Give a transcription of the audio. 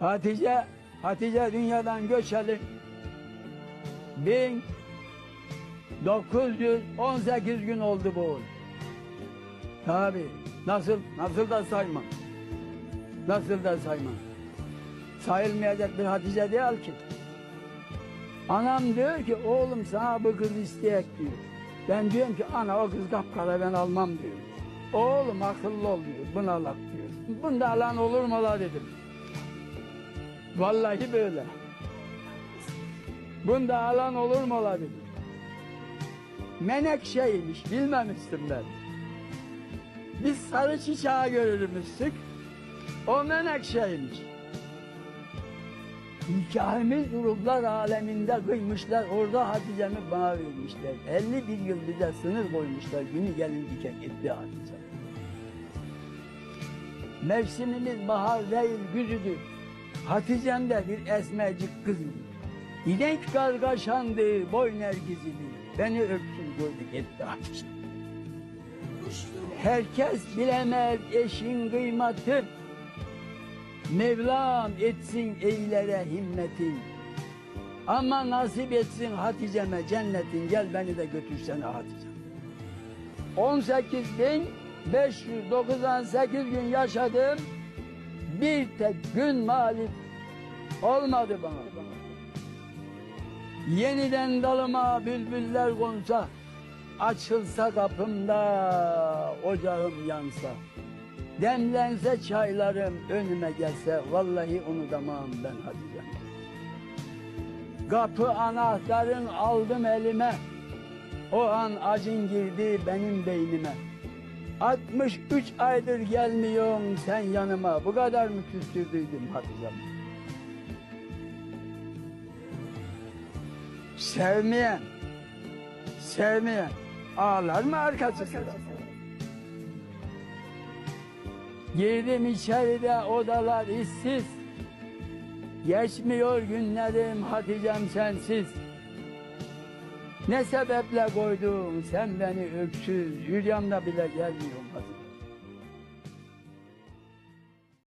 Hatice, Hatice dünyadan göçeli 1918 gün oldu bu. Tabi nasıl nasıl da saymam. Nasıl da saymam. Sayılmayacak bir Hatice değil ki. Anam diyor ki oğlum sana bu kız isteyek diyor. Ben diyorum ki ana o kız kapkara ben almam diyor. Oğlum akıllı ol diyor. Buna alak diyor. Bunda alan olur mu la dedim. Vallahi böyle. Bunda alan olur mu la dedim. Menekşeymiş bilmemiştim ben. Biz sarı çiçeği görürmüştük. O menekşeymiş. Nikahımız ruhlar aleminde kıymışlar. Orada Hatice'mi bana vermişler. 51 yıl bize sınır koymuşlar. Günü gelince gitti Hatice. Mevsimimiz bahar değil güzüdür. Hatice'm de bir esmercik kızdı. İnek kargaşandı, boy nergizidi. Beni öpsün koydu gitti Hatice. Herkes bilemez eşin kıymatı. Mevlam etsin eylere himmetin. Ama nasip etsin Hatice'me cennetin. Gel beni de götürsene Hatice. 18.598 gün yaşadım. Bir tek gün mağlup olmadı bana. Yeniden dalıma bülbüller konsa, açılsa kapımda ocağım yansa. Demlense çaylarım önüme gelse vallahi unutamam ben Hatice. Kapı anahtarın aldım elime. O an acın girdi benim beynime. 63 aydır gelmiyorsun sen yanıma. Bu kadar mı küstürdüydüm Hatice'm? Sevmeyen, sevmeyen ağlar mı arkası sıra? Girdim içeride odalar işsiz. Geçmiyor günlerim Hatice'm sensiz. Ne sebeple koydun sen beni öksüz, yürüyamda bile gelmiyorum Hatice.